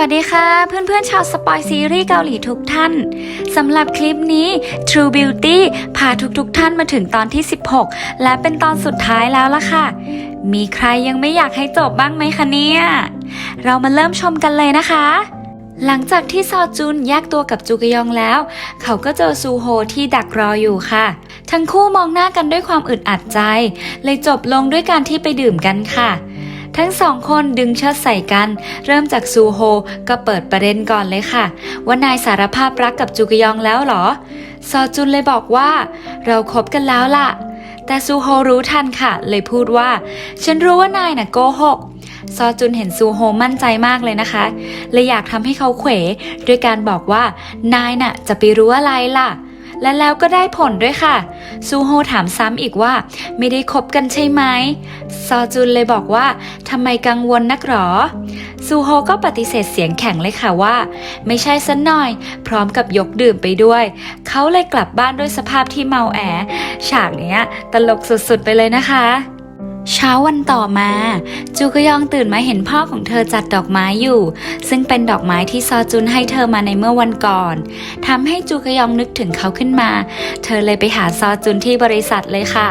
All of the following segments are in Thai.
วัสดีค่ะ เพื่อนๆชาวสปอยซีรีส์เกาหลีทุกท่านสำหรับคลิปนี้ True Beauty พาทุกๆท่านมาถึงตอนที่ 16 และเป็นตอนสุดท้ายแล้วล่ะค่ะ มีใครยังไม่อยากให้จบบ้างไหมคะเนี่ย เรามาเริ่มชมกันเลยนะคะ หลังจากที่ซอจุนแยกตัวกับจูกยองแล้ว เขาก็เจอซูโฮที่ดักรออยู่ค่ะ ทั้งคู่มองหน้ากันด้วยความอึดอัดใจ เลยจบลงด้วยการที่ไปดื่มกันค่ะ ทั้งสองคนดึงเชิดใส่กัน เริ่มจากซูโฮก็เปิดประเด็นก่อนเลยค่ะ ว่านายสารภาพรักกับจูกยองแล้วเหรอ ซอจุนเลยบอกว่า เราคบกันแล้วล่ะ แต่ซูโฮรู้ทันค่ะ เลยพูดว่า ฉันรู้ว่านายน่ะโกหกซอจุนเห็นซูโฮมั่นใจมากเลยนะคะเลยอยากทำให้เขาเขวด้วยการบอกว่านายน่ะจะไปรู้อะไรล่ะ และแล้วก็ได้ผลด้วยค่ะ ซูโฮถามซ้ำอีกว่า ไม่ได้คบกันใช่ไหม ซอจุนเลยบอกว่าทำไมกังวลนักหรอ ซูโฮก็ปฏิเสธเสียงแข็งเลยค่ะว่า ไม่ใช่สันหน่อย พร้อมกับยกดื่มไปด้วย เขาเลยกลับบ้านด้วยสภาพที่เมาแอ ฉากเนี้ยตลกสุดๆไปเลยนะคะ เช้าวันต่อมา จูกยองตื่นมาเห็นพ่อของเธอจัดดอกไม้อยู่ ซึ่งเป็นดอกไม้ที่ซอจุนให้เธอมาในเมื่อวันก่อนทำให้จูกยองนึกถึงเขาขึ้นมา เธอเลยไปหาซอจุนที่บริษัทเลยค่ะ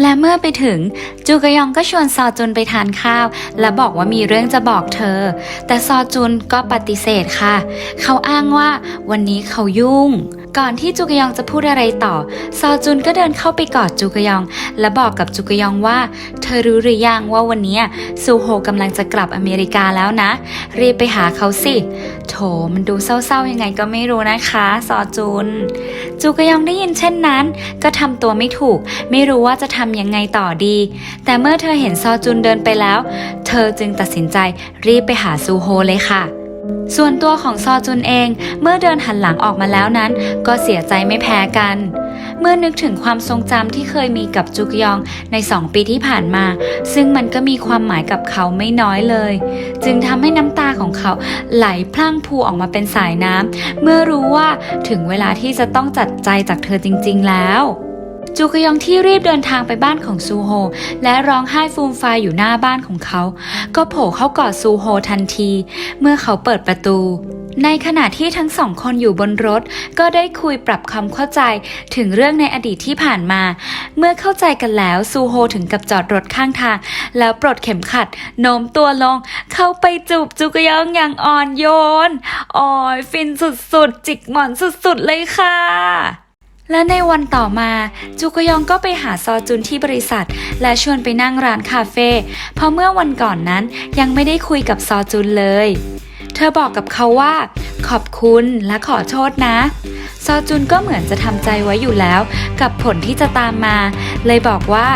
และเมื่อไปถึง จูกยองก็ชวนซอจุนไปทานข้าว และบอกว่ามีเรื่องจะบอกเธอ แต่ซอจุนก็ปฏิเสธค่ะ เขาอ้างว่าวันนี้เขายุ่ง ก่อนที่จูกยองจะพูดอะไรต่อ ซอจุนก็เดินเข้าไปกอดจูกยอง และบอกกับจูกยองว่า เธอรู้หรือยังว่าวันนี้ซูโฮกำลังจะกลับอเมริกาแล้วนะ รีบไปหาเขาสิ โถมันดูเศร้าๆยังไงก็ไม่รู้นะคะ ซอจุนจูกยองได้ยินเช่นนั้น ก็ทำตัวไม่ถูก ไม่รู้ว่าจะทำยังไงต่อดี แต่เมื่อเธอเห็นซอจุนเดินไปแล้ว เธอจึงตัดสินใจรีบไปหาซูโฮเลยค่ะ ส่วนตัวของซอจุนเองเมื่อเดินหันหลังออกมาแล้วนั้น ก็เสียใจไม่แพ้กัน เมื่อนึกถึงความทรงจำที่เคยมีกับจุกยองในสองปีที่ผ่านมา ซึ่งมันก็มีความหมายกับเขาไม่น้อยเลย จึงทำให้น้ำตาของเขาไหลพลั่งพูออกมาเป็นสายน้ำเมื่อรู้ว่าถึงเวลาที่จะต้องจัดใจจากเธอจริง ๆ แล้ว จูกยองที่รีบเดินทางไปบ้านของซูโฮ และร้องไห้ฟูมฟายอยู่หน้าบ้านของเขา ก็โผล่เข้ากอดซูโฮทันที เมื่อเขาเปิดประตู ในขณะที่ทั้งสองคนอยู่บนรถ ก็ได้คุยปรับความเข้าใจถึงเรื่องในอดีตที่ผ่านมา เมื่อเข้าใจกันแล้วซูโฮถึงกับจอดรถข้างทาง แล้วปลดเข็มขัดโน้มตัวลง เข้าไปจูบจูกยองอย่างอ่อนโยนอ๋อยฟินสุดๆ จิกหมอนสุดๆเลยค่ะ และในวันต่อมาจูกยองก็ไปหาซอจุนที่บริษัท และชวนไปนั่งร้านคาเฟ่เพราะเมื่อวันก่อนนั้นยังไม่ได้คุยกับซอจุนเลย เธอบอกกับเขาว่า ขอบคุณและขอโทษนะ ซอจุนก็เหมือนจะทำใจไว้อยู่แล้ว กับผลที่จะตามมา เลยบอกว่า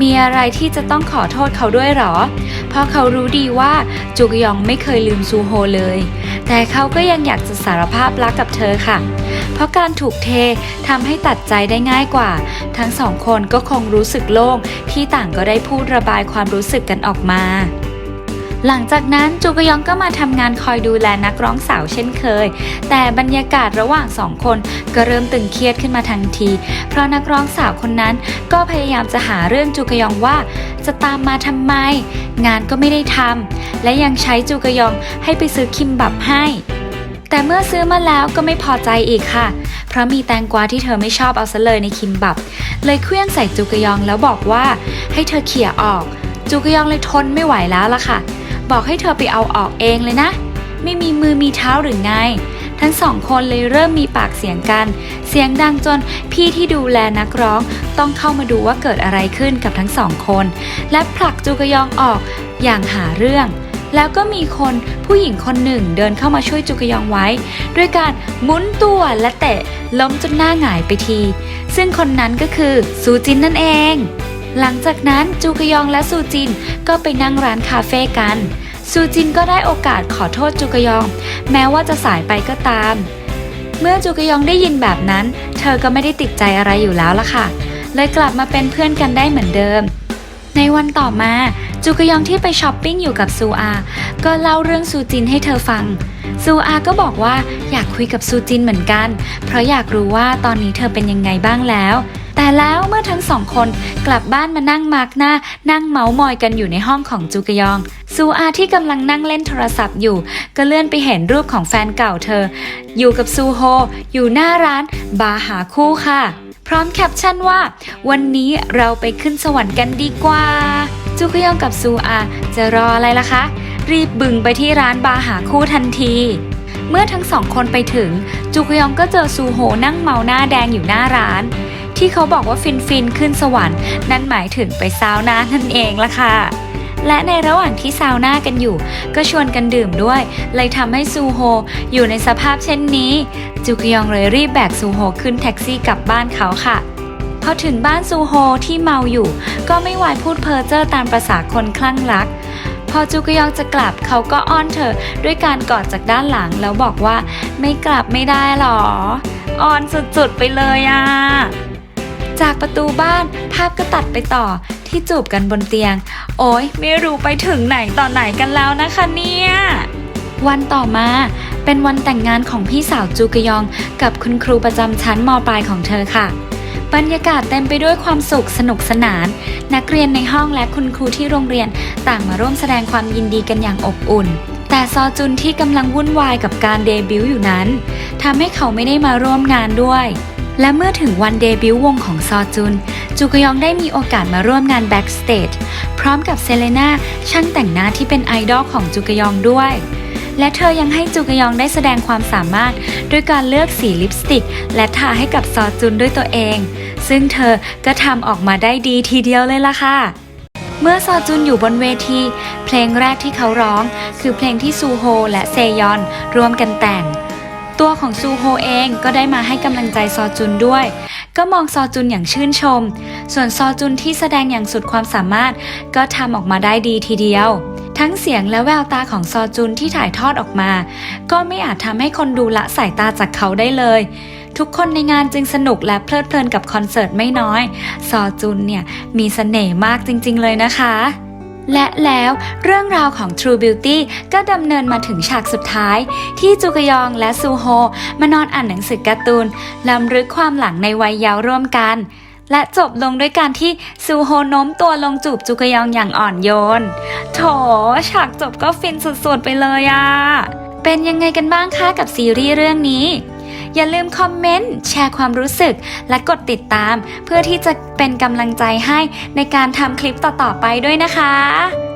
มีอะไรที่จะต้องขอโทษเขาด้วยหรอ เพราะเขารู้ดีว่าจูกยองไม่เคยลืมซูโฮเลย แต่เขาก็ยังอยากจะสารภาพรักกับเธอค่ะ เพราะการถูกเททำให้ตัดใจได้ง่ายกว่า ทั้งสองคนก็คงรู้สึกโล่งที่ต่างก็ได้พูดระบายความรู้สึกกันออกมา หลังจากนั้นจูกยองก็มาทำงานคอยดูแลนักร้องสาวเช่นเคย แต่บรรยากาศระหว่างสองคนก็เริ่มตึงเครียดขึ้นมาทันที เพราะนักร้องสาวคนนั้นก็พยายามจะหาเรื่องจูกยองว่า จะตามมาทำไม งานก็ไม่ได้ทำและยังใช้จูกยองให้ไปซื้อคิมบับให้แต่เมื่อซื้อมาแล้วก็ไม่พอใจอีกค่ะ เพราะมีแตงกวาที่เธอไม่ชอบเอาซะเลยในคิมบับ เลยเคลื่อนใส่จูกยองแล้วบอกว่า ให้เธอเขี่ยออกจูกยองเลยทนไม่ไหวแล้วล่ะค่ะ บอกให้เธอไปเอาออกเองเลยนะ ไม่มีมือมีเท้าหรือไง ทั้งสองคนเลยเริ่มมีปากเสียงกัน เสียงดังจนพี่ที่ดูแลนักร้อง ต้องเข้ามาดูว่าเกิดอะไรขึ้นกับทั้งสองคน และผลักจูกยองออกอย่างหาเรื่องแล้วก็มีคนผู้หญิงคนหนึ่งเดินเข้ามาช่วยจูกยองไว้ ด้วยการหมุนตัวและเตะล้มจนหน้าหงายไปที ซึ่งคนนั้นก็คือซูจินนั่นเอง หลังจากนั้นจูกยองและซูจินก็ไปนั่งร้านคาเฟ่กัน ซูจินก็ได้โอกาสขอโทษจูกยอง แม้ว่าจะสายไปก็ตาม เมื่อจูกยองได้ยินแบบนั้น เธอก็ไม่ได้ติดใจอะไรอยู่แล้วล่ะค่ะ เลยกลับมาเป็นเพื่อนกันได้เหมือนเดิม ในวันต่อมาจูกยองที่ไปช้อปปิ้งอยู่กับซูอา ก็เล่าเรื่องซูจินให้เธอฟัง ซูอาก็บอกว่าอยากคุยกับซูจินเหมือนกัน เพราะอยากรู้ว่าตอนนี้เธอเป็นยังไงบ้างแล้ว แต่แล้วเมื่อทั้งสองคนกลับบ้านมานั่งมาร์กหน้า นั่งเมาส์มอยกันอยู่ในห้องของจูกยอง ซูอาที่กำลังนั่งเล่นโทรศัพท์อยู่ ก็เลื่อนไปเห็นรูปของแฟนเก่าเธอ อยู่กับซูโฮ อยู่หน้าร้าน บาร์หาคู่ค่ะ พร้อมแคปชั่นว่า วันนี้เราไปขึ้นสวรรค์กันดีกว่า จูกยองกับซูอาจะรออะไรล่ะคะ รีบบึงไปที่ร้านบาร์หาคู่ทันทีเมื่อทั้งสองคนไปถึง จูกยองก็เจอซูโฮนั่งเมาหน้าแดงอยู่หน้าร้าน ที่เขาบอกว่าฟินฟินขึ้นสวรรค์นั่นหมายถึงไปซาวน่านั่นเองละค่ะ และในระหว่างที่ซาวน่ากันอยู่ ก็ชวนกันดื่มด้วย เลยทำให้ซูโฮอยู่ในสภาพเช่นนี้จูกยองเลยรีบแบกซูโฮขึ้นแท็กซี่กลับบ้านเขาค่ะพอถึงบ้านซูโฮที่เมาอยู่ ก็ไม่ไหวพูดเพ้อเจ้อตามประษาคนคลั่งรัก พอจูกยองจะกลับเขาก็อ้อนเธอด้วยการกอดจากด้านหลังแล้วบอกว่าไม่กลับไม่ได้หรอ อ้อนสุดๆไปเลยอะ จากประตูบ้านภาพก็ตัดไปต่อที่จูบกันบนเตียง โอ้ยไม่รู้ไปถึงไหนต่อไหนกันแล้วนะคะเนี่ย วันต่อมาเป็นวันแต่งงานของพี่สาวจูกยอง กับคุณครูประจำชั้นมปลายของเธอค่ะ บรรยากาศเต็มไปด้วยความสุขสนุกสนาน นักเรียนในห้องและคุณครูที่โรงเรียนต่างมาร่วมแสดงความยินดีกันอย่างอบอุ่น แต่ซอจุนที่กำลังวุ่นวายกับการเดบิวต์อยู่นั้นทำให้เขาไม่ได้มาร่วมงานด้วย และเมื่อถึงวันเดบิวต์วงของซอจุน จูกยองได้มีโอกาสมาร่วมงานแบ็กสเตจพร้อมกับเซเลนาช่างแต่งหน้าที่เป็นไอดอลของจูกยองด้วย และเธอยังให้จูกยองได้แสดงความสามารถ ด้วยการเลือกสีลิปสติก และทาให้กับซอจุนด้วยตัวเอง ซึ่งเธอก็ทำออกมาได้ดีทีเดียวเลยล่ะค่ะเมื่อซอจุนอยู่บนเวที เพลงแรกที่เขาร้อง คือเพลงที่ซูโฮและเซยอน ร่วมกันแต่ง ตัวของซูโฮเองก็ได้มาให้กำลังใจซอจุนด้วย ก็มองซอจุนอย่างชื่นชม ส่วนซอจุนที่แสดงอย่างสุดความสามารถ ก็ทำออกมาได้ดีทีเดียว ทั้งเสียงและแววตาของซอจุนที่ถ่ายทอดออกมา ก็ไม่อาจทำให้คนดูละสายตาจากเขาได้เลย ทุกคนในงานจึงสนุกและเพลิดเพลินกับคอนเสิร์ตไม่น้อย ซอจุนเนี่ยมีเสน่ห์มากจริง ๆ เลยนะคะ และแล้วเรื่องราวของ True Beauty ก็ดำเนินมาถึงฉากสุดท้าย ที่จูกยองและซูโฮมานอนอ่านหนังสือการ์ตูนลำลึกความหลังในวัยเยาว์ร่วมกัน และจบลงด้วยการที่ซูโฮโน้มตัวลงจูบจูกยองอย่างอ่อนโยน โถฉากจบก็ฟินสุดๆไปเลยอะเป็นยังไงกันบ้างคะกับซีรีส์เรื่องนี้ อย่าลืมคอมเมนต์แชร์ความรู้สึก และกดติดตาม เพื่อที่จะเป็นกำลังใจให้ในการทำคลิปต่อๆไปด้วยนะคะ